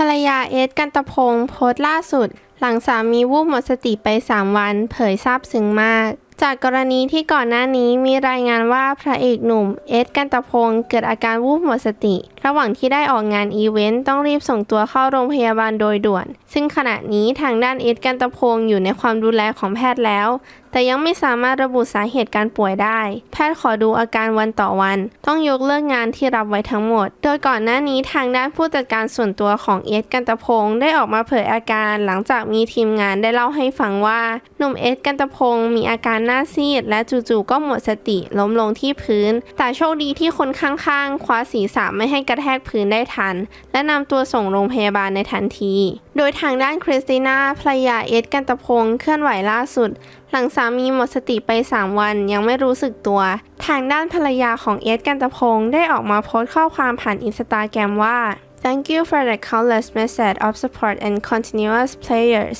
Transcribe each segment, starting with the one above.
ภรรยาเอสกันตะพงศ์โพสต์ล่าสุด หลังสามีวูบหมดสติไป 3 วัน เผยซาบซึ้งมาก จากกรณีที่ก่อนหน้านี้มีรายงานว่าพระเอกหนุ่ม เอสกันตะพงศ์เกิดอาการวูบหมดสติ ระหว่างที่ได้ออกงานอีเวนต์ต้องรีบส่งตัวเข้าโรงพยาบาลโดยด่วน ซึ่งขณะนี้ทางด้านเอสกันตะพงศ์อยู่ในความดูแลของแพทย์แล้ว แต่ยังไม่สามารถระบุสาเหตุการป่วยได้ แพทย์ขอดูอาการวันต่อวัน ต้องยกเลิกงานที่รับไว้ทั้งหมด โดยก่อนหน้านี้ทางด้านผู้จัดการส่วนตัวของเอสกันตะพงศ์ได้ออกมาเผยอาการ หลังจากมีทีมงานได้เล่าให้ฟังว่าหนุ่มเอสกันตะพงศ์มีอาการหน้าซีด และจู่ๆก็หมดสติล้มลงที่พื้น แต่โชคดีที่คนข้างๆ คว้าศีรษะไม่ให้กระแทกพื้นได้ทัน และนำตัวส่งโรงพยาบาลในทันที โดยทางด้านคริสติน่าภรรยาเอสกันตะพงศ์เคลื่อนไหวล่าสุด หลังสามีหมดสติไป 3 วันยังไม่รู้สึกตัว ทางด้านภรรยาของเอสกันตะพงศ์ได้ออกมาโพสต์ข้อความผ่านอินสตาแกรมว่า Thank you for the countless message of support and continuous prayers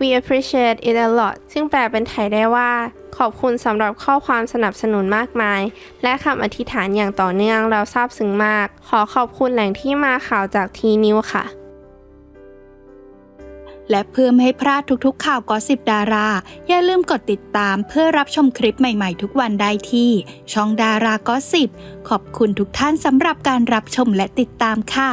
We appreciate it a lot ซึ่งแปลเป็นไทยได้ว่า อบคุณสำหรับข้อความสนับสนุนมากมาย และคำอธิษฐานอย่างต่อเนื่องเราซาบซึ้งมาก ขอขอบคุณแหล่งที่มาข่าวจากทีนิวค่ะและเพื่อไม่ให้พลาดทุกๆข่าวกอสิบดารา อย่าลืมกดติดตามเพื่อรับชมคลิปใหม่ๆทุกวันได้ที่ ช่องดารากอสิบขอบคุณทุกท่านสำหรับการรับชมและติดตามค่ะ